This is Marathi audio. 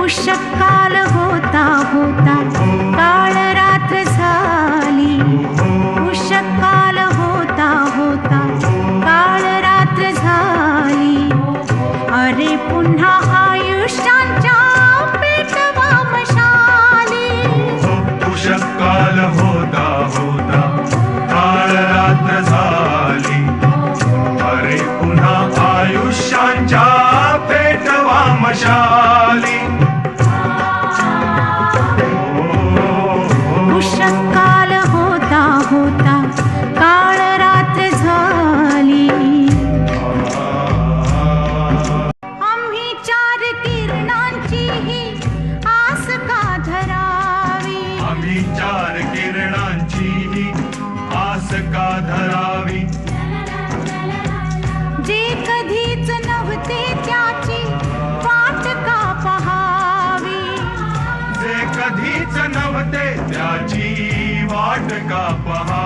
उषकाल होता होता काळ रात्र झाली. उषकाल होता होता काळ रात्र झाली. अरे पुन्हा आयुष्यांच्या पेटवा मशाली उषकाल होता होता काळ रात्र झाली. अरे पुन्हा आयुष्यांच्या पेटवा मशाली ही आस का धरावी? आम्ही चार किरणांची ही आस का धरावी? जे कधीच नव्हते त्याची वाट का पहावी? जे कधीच नव्हते त्याची वाट का पहा